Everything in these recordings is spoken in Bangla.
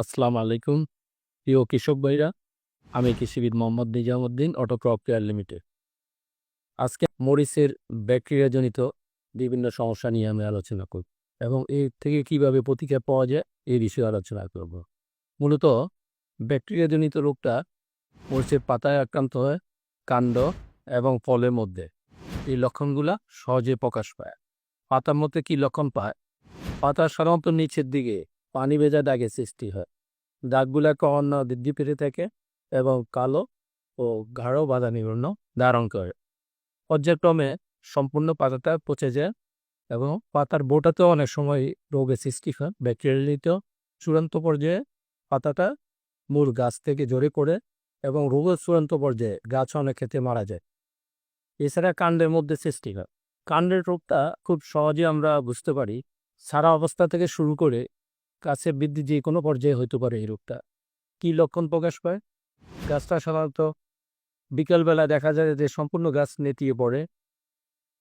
আসসালামু আলাইকুম। প্রিয় কৃষক ভাইরা, আমি কৃষিবিদ Mohammad Nizamuddin Autocrop Care Limited. আজকে মরিচের ব্যাকটেরিয়াজনিত বিভিন্ন সমস্যা নিয়ে আমি আলোচনা করব এবং এর থেকে কীভাবে প্রতিকার পাওয়া যায় এই বিষয়ে আলোচনা করব। মূলত ব্যাকটেরিয়াজনিত রোগটা মরিচের পাতায় আক্রান্ত হয়, কাণ্ড এবং ফলের মধ্যে। এই লক্ষণগুলা সহজে প্রকাশ পায়। পাতার মধ্যে কি লক্ষণ পায়? পাতা সাধারণত নিচের দিকে পানি ভেজা দাগে সৃষ্টি হয়। দাগগুলা ক্রমান্বয়ে বৃদ্ধি পেতে থাকে এবং কালো ও গাঢ় বাদামি বর্ণ ধারণ করে। পর্যায়ক্রমে সম্পূর্ণ পাতাটা পচে যায় এবং পাতার বোটাতেও অনেক সময় রোগের সৃষ্টি হয়। ব্যাকটেরিয়ালিত চূড়ান্ত পর্যায়ে পাতাটা মূল গাছ থেকে ঝরে পড়ে এবং রোগের চূড়ান্ত পর্যায়ে গাছ অনেক ক্ষেত্রে মারা যায়। এছাড়া কাণ্ডের মধ্যে সৃষ্টি হয়। কাণ্ডের রোগটা খুব সহজে আমরা বুঝতে পারি। সারা অবস্থা থেকে শুরু করে গাছের বৃদ্ধি যে কোনো পর্যায়ে হইতে পারে এই রোগটা। কি লক্ষণ প্রকাশ পায়? গাছটা সাধারণত বিকালবেলা দেখা যায় যে সম্পূর্ণ গাছ নেতিয়ে পড়ে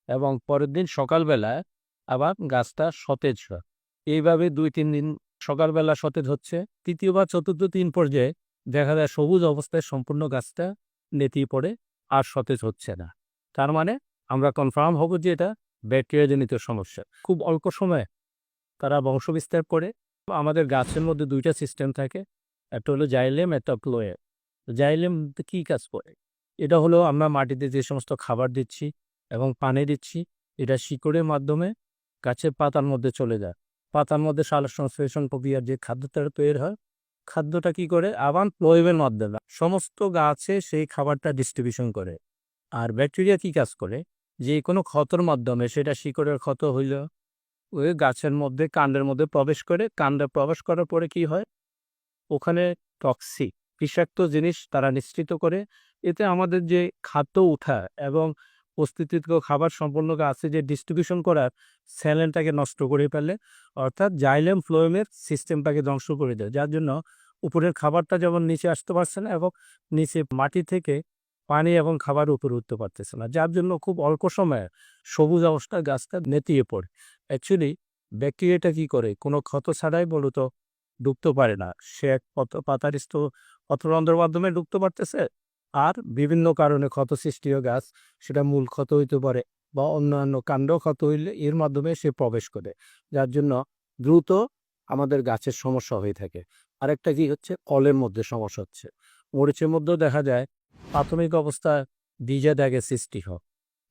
এবং পরের দিন সকালবেলায় আবার গাছটা সতেজ হয়। এইভাবে দুই তিন দিন সকালবেলা সতেজ হচ্ছে। তৃতীয় বা চতুর্থ তিন পর্যায়ে দেখা যায় সবুজ অবস্থায় সম্পূর্ণ গাছটা নেতিয়ে পড়ে আর সতেজ হচ্ছে না। তার মানে আমরা কনফার্ম হব যে এটা ব্যাকটেরিয়াজনিত সমস্যা। খুব অল্প সময়ে তারা বংশবিস্তার করে আমাদের গাছের মধ্যে দুইটা সিস্টেম থাকে। একটা হলো জাইলেম, একটা ক্লোয়ে জাইলেম কি কাজ করে? এটা হলো আমরা মাটিতে যে সমস্ত খাবার দিচ্ছি এবং পানি দিচ্ছি, এটা শিকড়ের মাধ্যমে গাছের পাতার মধ্যে চলে যায়। পাতার মধ্যে সাল সংশ্লেষণ প্রক্রিয়ার যে খাদ্যটা তৈরি হয়, খাদ্যটা কি করে? আবার প্লোয়েবের মাধ্যমে সমস্ত গাছে সেই খাবারটা ডিস্ট্রিবিউশন করে। আর ব্যাকটেরিয়া কি কাজ করে? যে কোনো ক্ষতর মাধ্যমে সেটা শিকড়ের ক্ষত হইল ওই গাছের মধ্যে, কাণ্ডের মধ্যে প্রবেশ করে, কাণ্ডে প্রবেশ করার পরে কি হয়? ওখানে টক্সিক বিষাক্ত জিনিস তারা নিশ্চিত করে। এতে আমাদের যে খাদ্য উঠা এবং অস্তিত্ব খাবার সম্পন্ন আছে যে ডিস্ট্রিবিউশন করার স্যালেনটাকে নষ্ট করে ফেলে, অর্থাৎ জাইলেম ফ্লোয়েমের সিস্টেমটাকে ধ্বংস করে দেয়। যার জন্য উপরের খাবারটা যেমন নিচে আসতে পারছে না এবং নিচে মাটি থেকে পানি এবং খাবার উপরে উঠতে পারতেছে না। যার জন্য খুব অল্প সময়ে সবুজ অবস্থায় গাছটা নেতিয়ে পড়ে। অ্যাকচুয়ালি ব্যাকটেরিয়াটা কি করে? কোনো ক্ষত ছাড়াই মূলত ঢুকতে পারে না। সে এক পত পাতার স্থ পত্ররন্ধ্রের মাধ্যমে ঢুকতে পারতেছে। আর বিভিন্ন কারণে ক্ষত সৃষ্টিও গাছ, সেটা মূল ক্ষত হইতে পারে বা অন্যান্য কাণ্ড ক্ষত হইলে এর মাধ্যমে সে প্রবেশ করে। যার জন্য দ্রুত আমাদের গাছের সমস্যা হয়ে থাকে। আরেকটা কি হচ্ছে? কলের মধ্যে সমস্যা হচ্ছে। মরিচের মধ্যেও দেখা যায়, প্রাথমিক অবস্থায় বীজে দাগে সৃষ্টি হয়।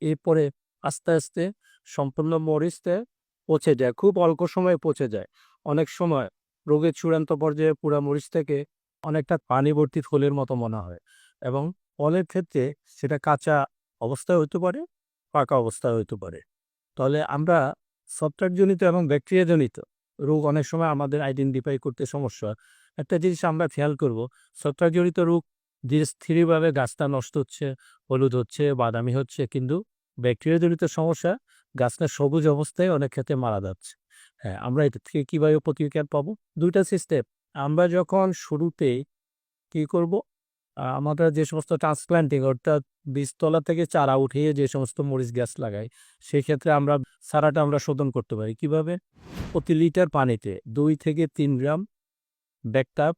এরপরে আস্তে আস্তে সম্পূর্ণ মরিচতে পচে যায়, খুব অল্প সময়ে পচে যায়। অনেক সময় রোগের চূড়ান্ত পর্যায়ে পুরা মরিচ থেকে অনেকটা পানি ভর্তি থলের মতো মনে হয় এবং ফলের ক্ষেত্রে সেটা কাঁচা অবস্থায় হতে পারে, পাকা অবস্থায় হতে পারে। তাহলে আমরা সফটওয়্যারজনিত এবং ব্যাকটেরিয়াজনিত রোগ অনেক সময় আমাদের আইডেন্টিফাই করতে সমস্যা একটা জিনিস আমরা খেয়াল করব, সফটওয়্যারজনিত রোগ ধীরে স্থিরভাবে গাছটা নষ্ট হচ্ছে, হলুদ হচ্ছে, বাদামি হচ্ছে, কিন্তু ব্যাকটেরিয়াজনিত সমস্যা গাছটা সবুজ অবস্থায় অনেক ক্ষেত্রে মারা যাচ্ছে। হ্যাঁ আমরা এটা থেকে কীভাবে প্রতিকার পাবো? দুইটা সিস্টেম। আমরা যখন শুরুতেই কী করব? আমরা যে সমস্ত ট্রান্সপ্ল্যান্টিং অর্থাৎ বীজতলা থেকে চারা উঠিয়ে যে সমস্ত মরিচ গাছ লাগাই, সেক্ষেত্রে আমরা চারাটা আমরা শোধন করতে পারি। কীভাবে? প্রতি লিটার পানিতে দুই থেকে তিন গ্রাম ব্যাকটাপ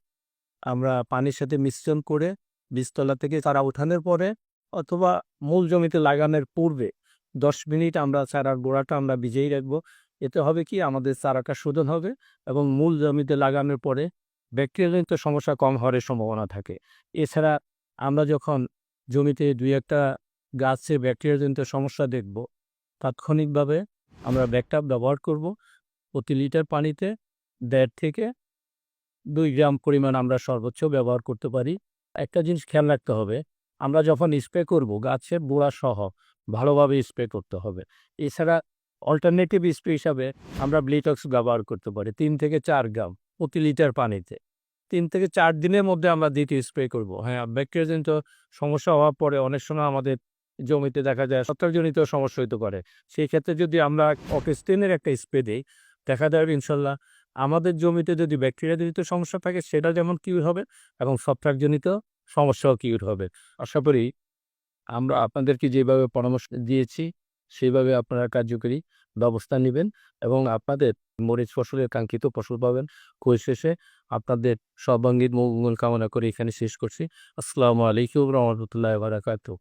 আমরা পানির সাথে মিশ্রণ করে বীজতলা থেকে চারা উঠানোর পরে অথবা মূল জমিতে লাগানোর পূর্বে দশ মিনিট আমরা চারার গোড়াটা আমরা ভিজেই রাখব। এতে হবে কি? আমাদের চারাটা শোধন হবে এবং মূল জমিতে লাগানোর পরে ব্যাকটেরিয়াজনিত সমস্যা কম হওয়ার সম্ভাবনা থাকে। এছাড়া আমরা যখন জমিতে দুই একটা গাছের ব্যাকটেরিয়াজনিত সমস্যা দেখব, তাৎক্ষণিকভাবে আমরা ব্যাকটাপ ব্যবহার করব। প্রতি লিটার পানিতে দেড় থেকে দুই গ্রাম পরিমাণ আমরা সর্বোচ্চ ব্যবহার করতে পারি। একটা জিনিস খেয়াল রাখতে হবে, আমরা যখন স্প্রে করব গাছের বোড়া সহ ভালোভাবে স্প্রে করতে হবে। এছাড়া অল্টারনেটিভ স্প্রে হিসাবে আমরা ব্লিটক্স ব্যবহার করতে পারি। তিন থেকে চার গ্রাম প্রতি লিটার পানিতে। তিন থেকে চার দিনের মধ্যে আমরা দ্বিতীয় স্প্রে করব। হ্যাঁ ব্যাকটেরিয়াজনিত সমস্যা হওয়ার পরে অনেক সময় আমাদের জমিতে দেখা যায় সত্তরজনিত সমস্যা হইতে পারে। সেই ক্ষেত্রে যদি আমরা অকেস্টেনের একটা স্প্রে দিই, দেখা যাবে ইনশাল্লাহ আমাদের জমিতে যদি ব্যাকটেরিয়াজনিত সমস্যা থাকে, সেটা যেমন কিউর হবে এবং সফটওয়্যারজনিত সমস্যাও কিউর হবে। আশা করি আমরা আপনাদেরকে যেভাবে পরামর্শ দিয়েছি সেইভাবে আপনারা কার্যকরী ব্যবস্থা নেবেন এবং আপনাদের মরিচ ফসলের কাঙ্ক্ষিত ফসল পাবেন। শেষে আপনাদের সর্বাঙ্গীন মঙ্গল কামনা করে এখানে শেষ করছি। আসসালামু আলাইকুম রহমতুল্লাহ বারাকাতু